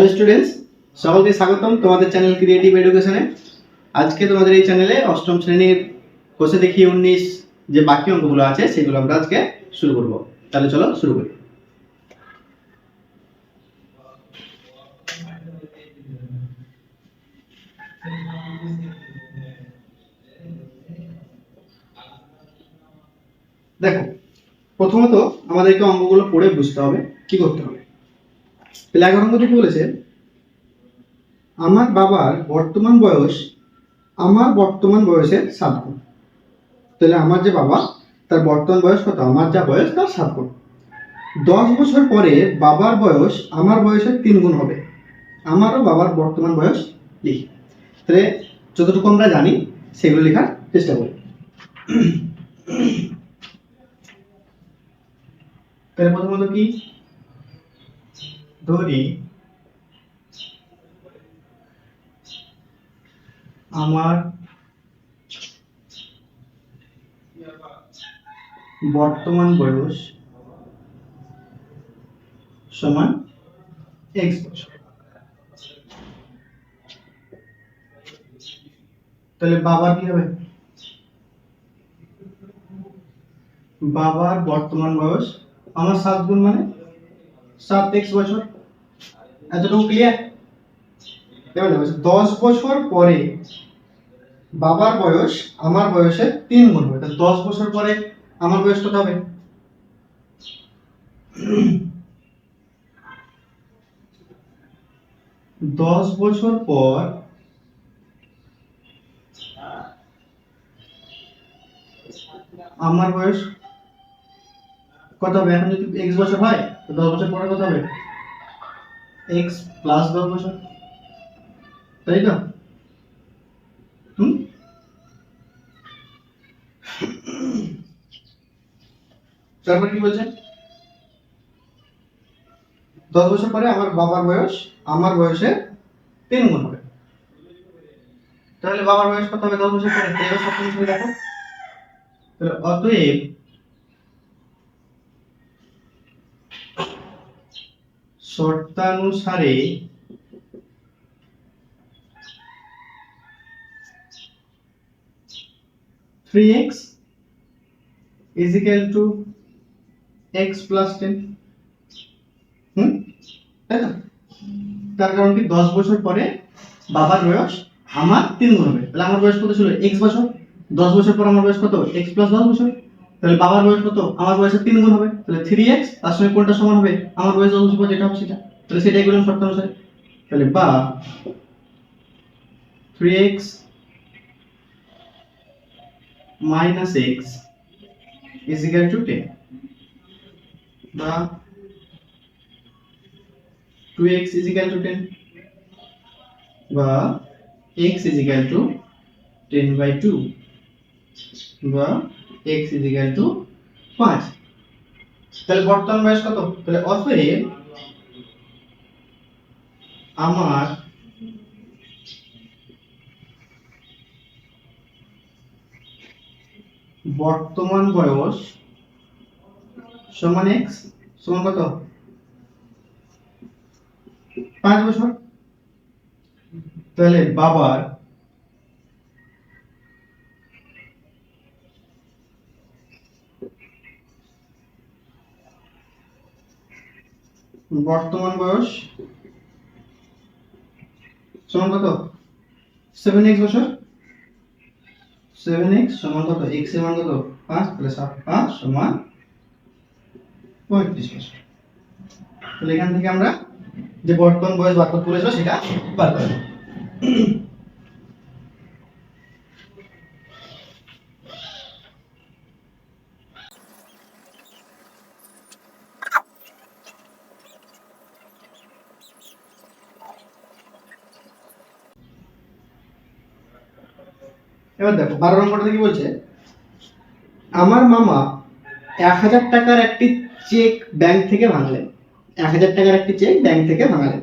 Hello students সকলকে স্বাগতম তোমাদের চ্যানেল ক্রিয়েটিভ এডুকেশনে আজকে তোমাদের এই চ্যানেলে অষ্টম শ্রেণির কোষে দেখি উনিশ যে বাকি অঙ্কগুলো আছে, সেগুলো আমরা আজকে শুরু করব। তাহলে চলো শুরু করি। দেখো, প্রথমত আমাদেরকে অঙ্কগুলো পড়ে বুঝতে হবে, কি করতে হবে? থেকে বলেছে, আমার বাবার বর্তমান বয়স, আমার বর্তমান বয়সের সাত গুণ। তাহলে আমার যে বাবা, তার বর্তমান বয়স কত? আমার যা বয়স, তার সাত গুণ। দশ বছর পরে বাবার বয়স আমার বয়সের তিন গুণ হবে। আমারও বাবার বর্তমান বয়স লিখি তাহলে যতটুকু আমরা জানি, সেগুলো লেখার চেষ্টা করি। তাহলে প্রথমত কি? ধরি, আমার বর্তমান বয়স সমান এক্স বছর। তাহলে বাবার কি হবে? বাবার বর্তমান বয়স আমার সাত গুণ মানে সাত বছর। এতটুকু ক্লিয়ার এবার দশ বছর পরে বাবার বয়স আমার বয়সের তিন গুণ হবে। তাহলে দশ বছর পরে আমার বয়স কত হবে? দশ বছর পর আমার বয়স কত হবে? এখন যদি এক্স বছর হয়, তো দশ বছর পরে কত হবে? এক্স প্লাস দশ বছর। তাই তো? হুম? তারপর কি বলছে? দশ বছর পরে আমার বাবার বয়স, আমার বয়সের তিন গুণ হবে। তাহলে বাবার বয়স কত হবে দশ বছর পরে? এবার সপ্তম দেখো। তাহলে অতএব শর্তানুসারে three x is equal to x plus 10 hmm? তাই তার কারণ কি? দশ বছর পরে বাবার বয়স আমার তিন গুণ হবে। তাহলে আমার বয়স কত ছিল? এক্স বছর। দশ বছর পর আমার বয়স কত? এক্স প্লাস দশ বছর। তাহলে বাবার বয়স কত? আমার বয়সের তিন গুণ হবে। তাহলে থ্রি এক্স তার সঙ্গে কোনটা সমান হবে? আমার বয়স পর যেটা হবে সেটা। তাহলে সেটাই করলাম শর্ত অনুসারে। তাহলে বা three x minus x is equal to 10 বা 2x is equal to 10 বা x is equal to 10 by 2 বা x is equal to 5 তাহলে বর্তমান বয়স কত? তাহলে অতএব আমার বর্তমান বয়স সমান এক্স সমান কত? পাঁচ বছর। তাহলে বাবার বর্তমান বয়স? সমান কত? সেভেন এক্স বছর? সেভেন এক্স সমান কত? এক্সের মান কত? পাঁচ, তাহলে সাত, পাঁচ সমান পঁয়ত্রিশ বছর। তাহলে এখান থেকে আমরা যে বর্তমান বয়স বার করতে বলেছিল সেটা বার করে এবার দেখো, বারো নম্বরটা কি বলছে, আমার মামা এক হাজার টাকার একটি চেক ব্যাংক থেকে ভাঙলেন। এক হাজার টাকার একটি চেক ব্যাংক থেকে ভাঙালেন।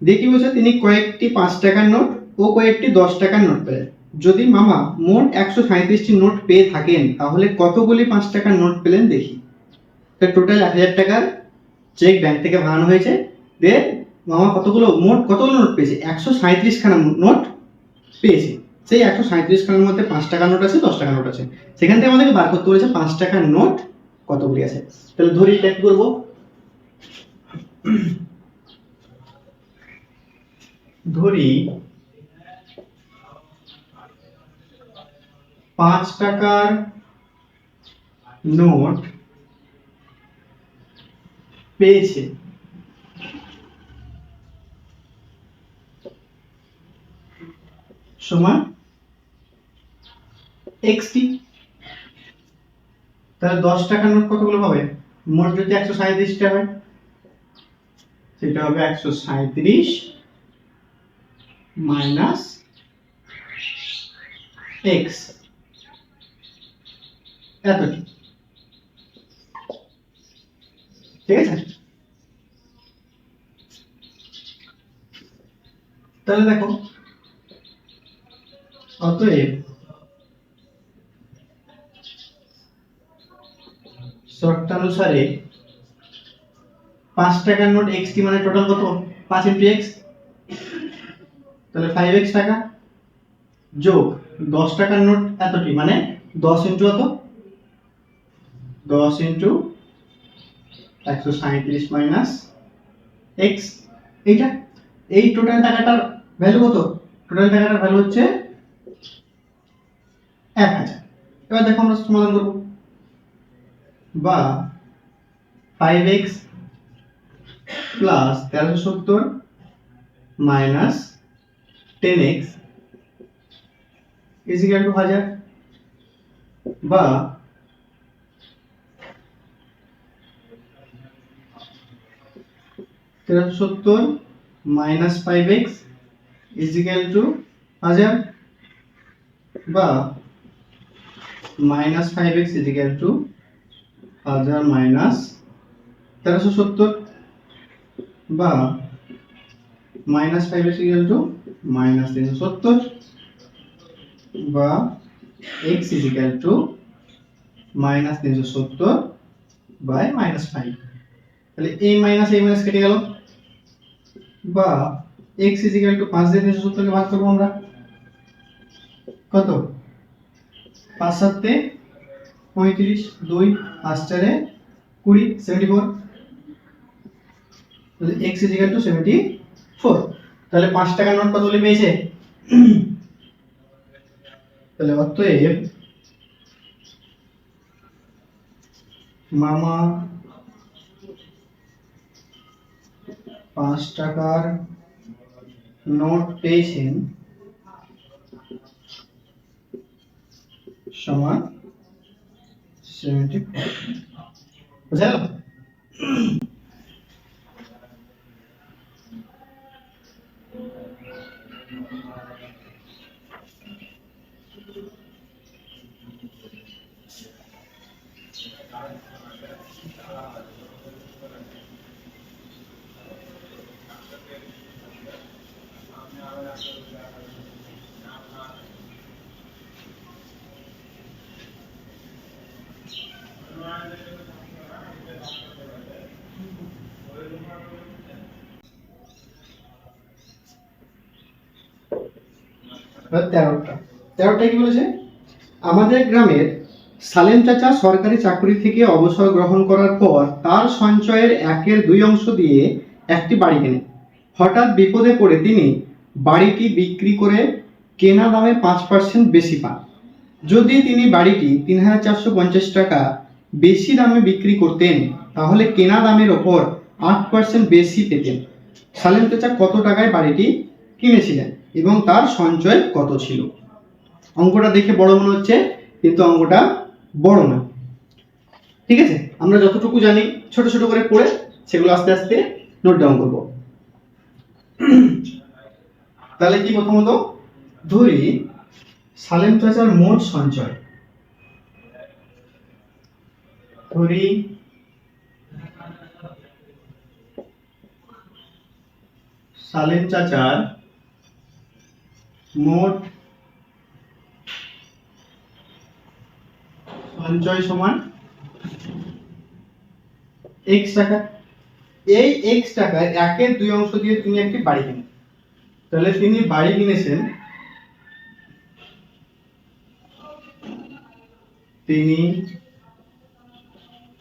দিয়ে কি বলছে, তিনি কয়েকটি পাঁচ টাকার নোট ও কয়েকটি দশ টাকার নোট পেলেন। যদি মামা মোট একশো সাঁত্রিশটি নোট পেয়ে থাকেন, তাহলে কতগুলি পাঁচ টাকার নোট পেলেন দেখি। টোটাল এক হাজার টাকার চেক ব্যাংক থেকে ভাঙানো হয়েছে। দে মামা কতগুলো, মোট কতগুলো নোট পেয়েছে? একশো সাঁত্রিশ খানা নোট পেয়েছে। সেই একশো সাঁত্রিশ খানার মধ্যে পাঁচ টাকা নোট আছে, দশ টাকা নোট আছে। সেখান থেকে আমাদেরকে বার করতে বলেছে পাঁচ টাকার নোট কতগুলি আছে? তাহলে ধরি এটা করব? ধরি পাঁচ টাকার নোট পেয়েছে। সমান এক্সটি তাহলে দশ টাকার নোট কতগুলো হবে? মোট যদি একশো সাঁত্রিশটা হয়, সেটা হবে একশো সাঁত্রিশ মাইনাস এক্স এতটি ঠিক আছে? তাহলে দেখো, অতএব শর্তানুসারে পাঁচ টাকার নোট এক্সটি মানে টোটাল কত? পাঁচ ইন্টু এক্স তাহলে ফাইভ এক্স টাকা যোগ দশ টাকার নোট এতটি মানে দশ ইন্টু এত দশ ইন্টু একশো সাঁত্রিশ মাইনাস এক্স এইটা, এই টোটাল টাকাটার ভ্যালু কত? টোটাল টাকাটার ভ্যালু হচ্ছে এক হাজার। এবার দেখো আমরা সমাধান করব। বা ফাইভ এক্স প্লাস তেরোশো সত্তর minus ten x is equal to হাজার বা তেরোশো সত্তর minus five x is equal to হাজার বা minus five x is equal to হাজার মাইনাস তেরোশো সত্তর বা minus five x equal to minus তিনশো সত্তর বা x is equal to minus তিনশো সত্তর বাই মাইনাস ফাইভ তাহলে এই মাইনাস এই মাইনাস কেটে গেল। বা এক্স ইজ ইকুয়াল টু পাঁচ দিয়ে তিনশো সত্তরকে ভাগ করব আমরা। কত? পাঁচ সাতে পঁয়ত্রিশ দুই, পাঁচ চারে কুড়ি seventy four x is equal to seventy তাহলে পাঁচ টাকার নোট কতগুলি পেয়েছে? তাহলে অতএব মামা পাঁচ টাকার নোট পেয়েছেন সমান সেভেন্টি বুঝা গেল? তেরোটা। তেরোটা কি বলেছে? আমাদের গ্রামের সালেম চাচা সরকারি চাকরি থেকে অবসর গ্রহণ করার পর তার সঞ্চয়ের একের দুই অংশ দিয়ে একটি বাড়ি কেনে হঠাৎ বিপদে পড়ে তিনি বাড়িটি বিক্রি করে কেনা দামে পাঁচ পার্সেন্ট বেশি পান। যদি তিনি বাড়িটি তিন হাজার চারশো পঞ্চাশ টাকা বেশি দামে বিক্রি করতেন, তাহলে কেনা দামের ওপর আট পার্সেন্ট বেশি পেতেন। সালেম চাচা কত টাকায় বাড়িটি কিনেছিলেন? এবং তার সঞ্চয় কত ছিল? অঙ্কটা দেখে বড় মনে হচ্ছে, কিন্তু অঙ্কটা বড় না। ঠিক আছে? আমরা যতটুকু জানি, ছোট ছোট করে পড়ে সেগুলো আস্তে আস্তে নোট ডাউন করব। তাহলে কি প্রথমত? ধরি সালেম চাচার মোট সঞ্চয়। ধরি সালেম চাচার মোট সঞ্চয় সমান এক্স টাকা। এই এক্স টাকায় একের দুই অংশ দিয়ে তিনি একটি বাড়ি কিনেন। তাহলে তিনি বাড়ি কিনেছেন তিনি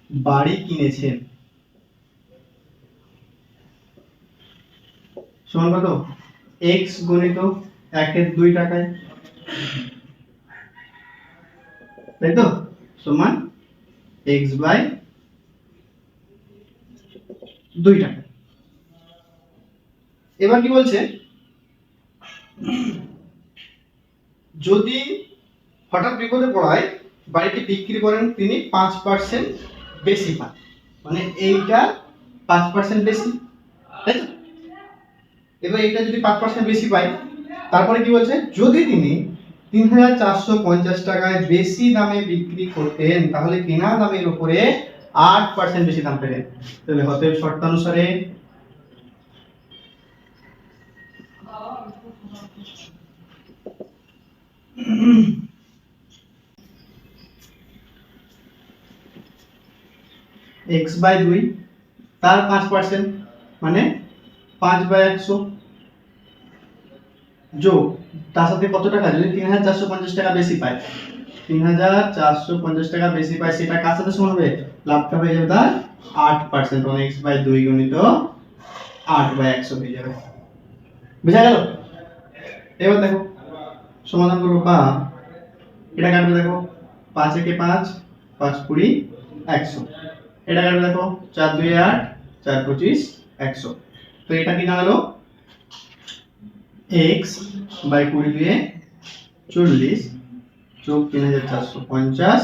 বাড়ি কিনেছেন। সমান কত? এক্স গণিত একের দুই টাকায়। তাই তো? সমান এক্স বাই দুই টাকা। এবার কি বলছে? যদি হঠাৎ বিপদে পড়ায় বাড়িটি বিক্রি করেন তিনি পাঁচ পার্সেন্ট বেশি পান। মানে এইটা পাঁচ পার্সেন্ট বেশি। তাই তো? এবার এটা যদি পাঁচ পার্সেন্ট বেশি পায় তারপরে কি বলছে? যদি তিনি তিন হাজার চারশো পঞ্চাশ টাকায় বেশি দামে বিক্রি করতেন, তাহলে কেনা দামের উপরে আট পার্সেন্ট বেশি দাম পেলেন। তাহলে অতএব শর্তানুসারে এক্স বাই দুই, তার পাঁচ পার্সেন্ট মানে পাঁচ বাই একশো। যোগ তার সাথে কত টাকা? যদি তিন হাজার চারশো পঞ্চাশ টাকা বেশি পায়। তিন হাজার চারশো পঞ্চাশ টাকা বেশি পায়, সেটা কার সাথে সমান হবে? লাভটা হয়ে যাবে তার আট পার্সেন্ট মানে এক্স বাই দুই গণিত আট বাই একশো হয়ে যাবে। বুঝা গেল? এবার দেখো, সমাধান করব বা এটা কাটবে দেখো, পাঁচ একে পাঁচ পাঁচ কুড়ি, একশো। এটা কাটবে দেখো, চার দুই আট, চার পঁচিশ, একশো। তো এটা কি দাঁড়াল? এক্স বাই কুড়ি দুয়ে চল্লিশ যোগ তিন হাজার চারশো পঞ্চাশ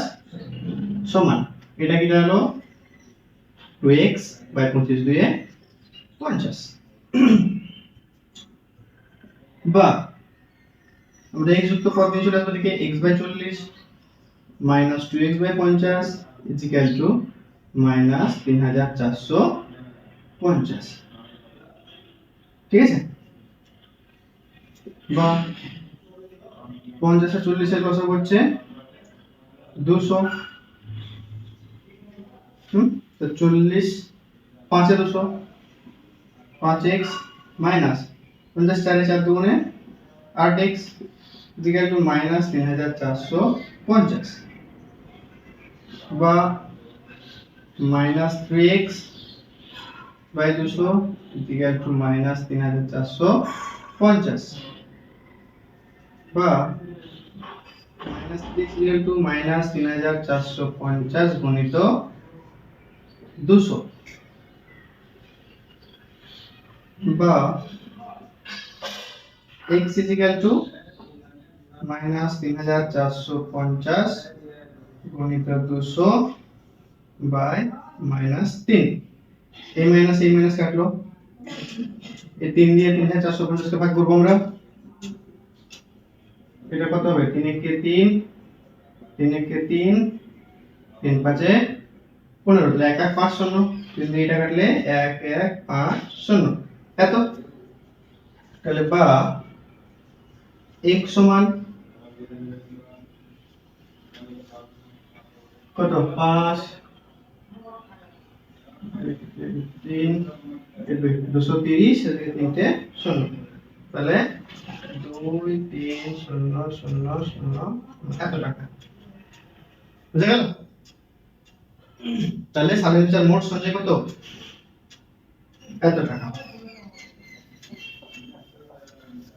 সমান। এটা কি দাঁড়াল? টু এক্স বাই পঁচিশ দুয়ে পঞ্চাশ। বা, আমরা এক্স যুক্ত পদ নিয়ে চলে আসব দিকে এক্স বাই চল্লিশ মাইনাস টু এক্স বাই পঞ্চাশ ইজিক্যাল টু মাইনাস তিন হাজার চারশো পঞ্চাশ। ঠিক আছে? বা পঞ্চাশ চল্লিশের লসক হচ্ছে দুশো। হুম? চল্লিশ, পাঁচে দুশো, পাঁচ এক্স মাইনাস পঞ্চাশ চারে চার দুগুণে আট এক্স দিকে টু মাইনাস তিন হাজার চারশো পঞ্চাশ। বা মাইনাস থ্রি এক্স বাই দুশো দিকে টু মাইনাস তিন হাজার চারশো পঞ্চাশ। বা minus three equal to minus তিন হাজার চারশো পঞ্চাশ গণিত দুশো। বা এক্স ইজিক্যাল টু মাইনাস তিন হাজার চারশো পঞ্চাশ গণিত দুশো বাই মাইনাস তিন এই মাইনাস এই মাইনাস কাটলো। এই তিন দিয়ে তিন হাজার চারশো পঞ্চাশকে ভাগ করব আমরা। এটা কত হবে তিন একে তিন তিন একে তিন তিন পাঁচে পনেরো তাহলে এক এক পাঁচ শূন্য তিন দিয়ে এটা কাটলে এক এক পাঁচ শূন্য এত তাহলে বা এক সমান কত পাঁচ তিন দুশো তিরিশ তিনটে শূন্য তাহলে? দুই তিন শূন্য শূন্য শূন্য। এত টাকা। বুঝা গেল? তাহলে সালের বিচার মোট সঞ্চয় কত? এত টাকা।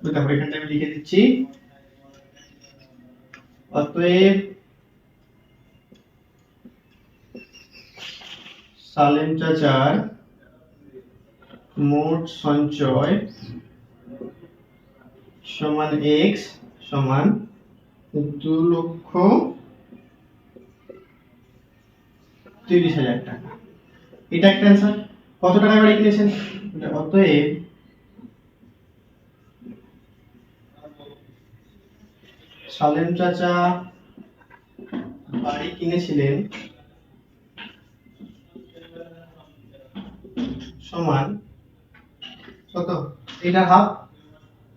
দেখো এখানটা আমি লিখে দিচ্ছি। অতএব সালেম চাচার মোট সঞ্চয় সমান এক্স সমান দু লক্ষ তিরিশ হাজার টাকা। এটা একটা অ্যান্সার কত টাকা গাড়ি কিনেছেন? অতএব সালেম চাচা বাড়ি কিনেছিলেন সমান কত? এটা হাফ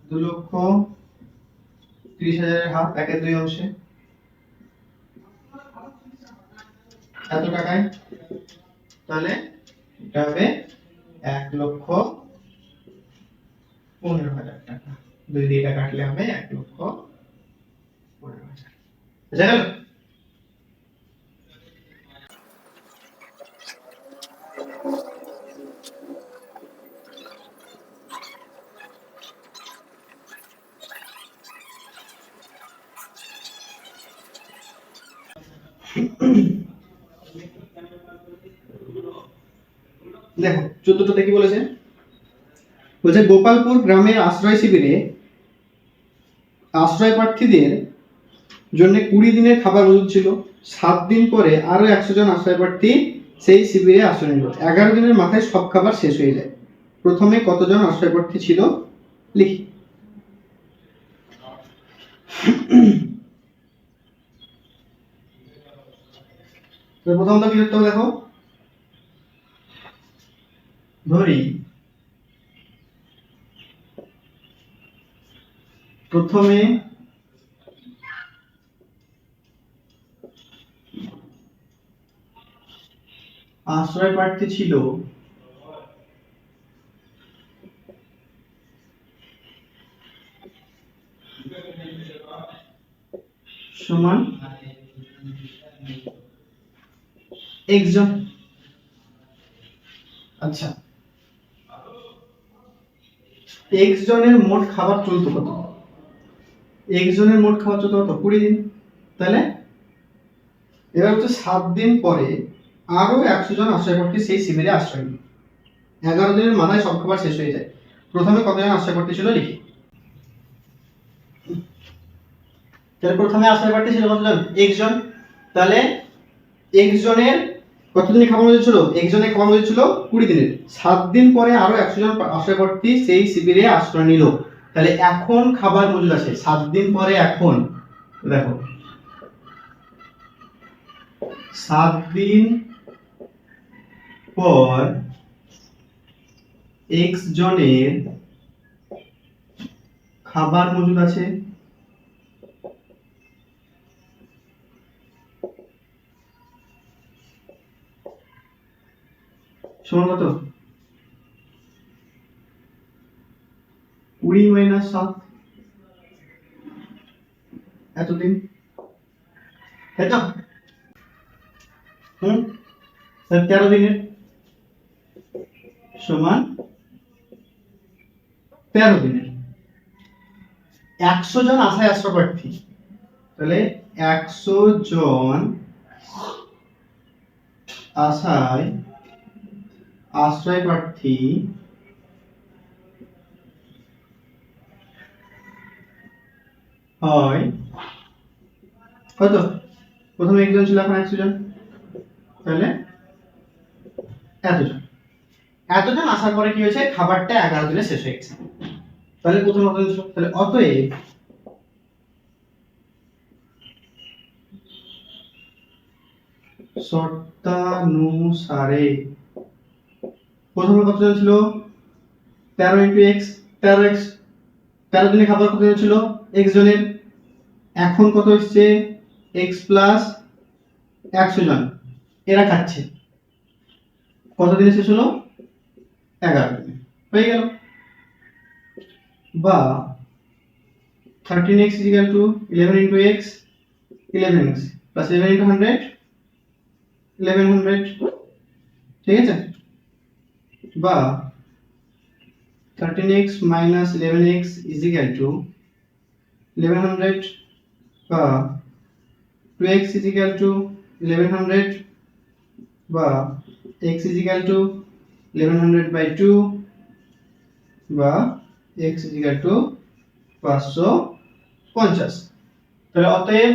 দু লক্ষ তিরিশ হাজারের হাফ একের দুই অংশে। এত টাকায়? তাহলে এটা হবে এক লক্ষ পনেরো হাজার টাকা। দুই দিয়ে কাটলে হবে এক লক্ষ পনেরো হাজার। বুঝা গেল দেখো চোদ্দটাতে কি বলেছে বলছে গোপালপুর গ্রামের আশ্রয় শিবিরে আশ্রয় প্রার্থীদের জন্য কুড়ি দিনের খাবার মজুদ ছিল। সাত দিন পরে আরও একশো জন আশ্রয় প্রার্থী সেই শিবিরে আশ্রয় নিল। এগারো দিনের মাথায় সব খাবার শেষ হয়ে যায়। প্রথমে কতজন আশ্রয় প্রার্থী ছিল? লিখি। প্রথমত কি দেখো? ধরি। প্রথমে আশ্রয় প্রার্থী ছিল সমান একজন। আচ্ছা। এক্স মোট খাবার চলতো কত? এক্স জনের মোট খাবার চলতো কত কুড়ি দিন। তাহলে? এবার হচ্ছে সাত দিন পরে আরও একশো জন আশ্রয় প্রার্থী সেই শিবিরে আশ্রয় নিল এগারো দিনের মাথায় সব খাবার শেষ হয়ে যায়। প্রথমে কতজন আশ্রয় প্রার্থী ছিল লিখি? তাহলে প্রথমে আশ্রয় প্রার্থী ছিল কতজন? এক্স জন তাহলে একজনের জনের কতদিনের খাবার মজুদ ছিল? একজনের খাবার মজুদ ছিল কুড়ি দিনের। সাত দিন পরে আরও একশো জন আশ্রয় প্রার্থী সেই শিবিরে আশ্রয় নিল। তাহলে এখন খাবার মজুদ আছে, সাত দিন পরে এখন, দেখো। সাত দিন পর এক্স জনের খাবার মজুদ আছে, সমান কত? কুড়ি মাইনাস সাত? এতদিন? তেরো দিনের সমান তেরো দিনের। একশো জন আশায় আশ্রয় প্রার্থী তাহলে একশো জন আশায় আশ্রয় প্রার্থী হয়। কত? প্রথমে একজন ছিল, এখন একশো জন তাহলে এতজন। এতজন আসার পরে কি হয়েছে? খাবারটা এগারো দিনে শেষ হয়ে গেছে। তাহলে প্রথমে কতজন ছিল? তাহলে অতএব শর্তানুসারে প্রথমে কতজন ছিল? তেরো ইন্টু এক্স, তেরো এক্স, তেরো দিনে খাবার কতজন ছিল? এক্স জনের, এখন কত হচ্ছে? এক্স প্লাস একশো জন। এরা খাচ্ছে। কত দিনে শেষ হলো? এগারো দিনে। হয়ে গেল। বা thirteen x equal to eleven into x eleven x plus eleven into hundred eleven hundred ঠিক আছে? বা thirteen x minus eleven x equal to eleven hundred বা two x equal to eleven hundred বা x equal to eleven hundred by two বা x is equal to পাঁচশো পঞ্চাশ তাহলে অতএব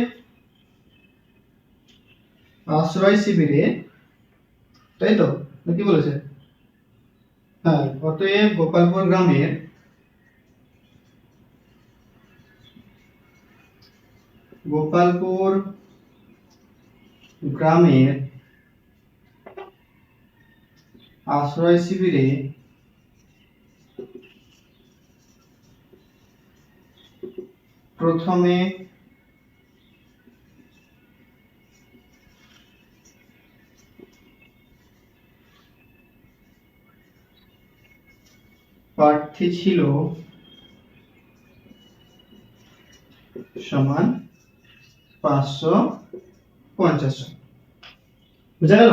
আশ্রয় শিবিরে তাই তো? কি বলেছে? হ্যাঁ অতএব গোপালপুর গ্রামের গোপালপুর গ্রামের আশ্রয় শিবিরে প্রথমে প্রার্থী ছিল সমান পাঁচশো পঞ্চাশ। বুঝা গেল?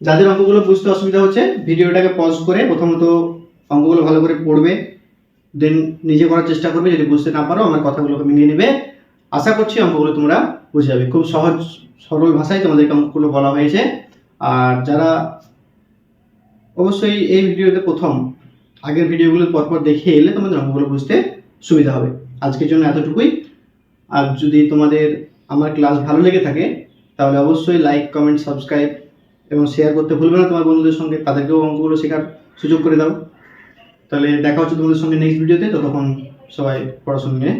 যাদের অঙ্কগুলো বুঝতে অসুবিধা হচ্ছে, ভিডিওটাকে পজ করে প্রথমত অঙ্কগুলো ভালো করে পড়বে দেন নিজে করার চেষ্টা করবে, যদি বুঝতে না পারো, আমার কথাগুলোকে মিলিয়ে নেবে। আশা করছি অঙ্কগুলো তোমরা বুঝে যাবে। খুব সহজ, সরল ভাষায় তোমাদেরকে অঙ্কগুলো বলা হয়েছে। আর যারা অবশ্যই এই ভিডিওতে প্রথম, আগের ভিডিওগুলো পরপর দেখে এলে তোমাদের অঙ্কগুলো বুঝতে সুবিধা হবে। আজকের জন্য এতটুকুই। আর যদি তোমাদের আমার ক্লাস ভালো লেগে থাকে, তাহলে অবশ্যই লাইক কমেন্ট সাবস্ক্রাইব এবং শেয়ার করতে ভুলবে না তোমার বন্ধুদের সঙ্গে। তাদেরকেও অঙ্কগুলো শেখার সুযোগ করে দাও। তাহলে দেখা হচ্ছে তোমাদের সঙ্গে নেক্সট ভিডিওতে ততক্ষণ সবাই পড়াশোনা নিয়ে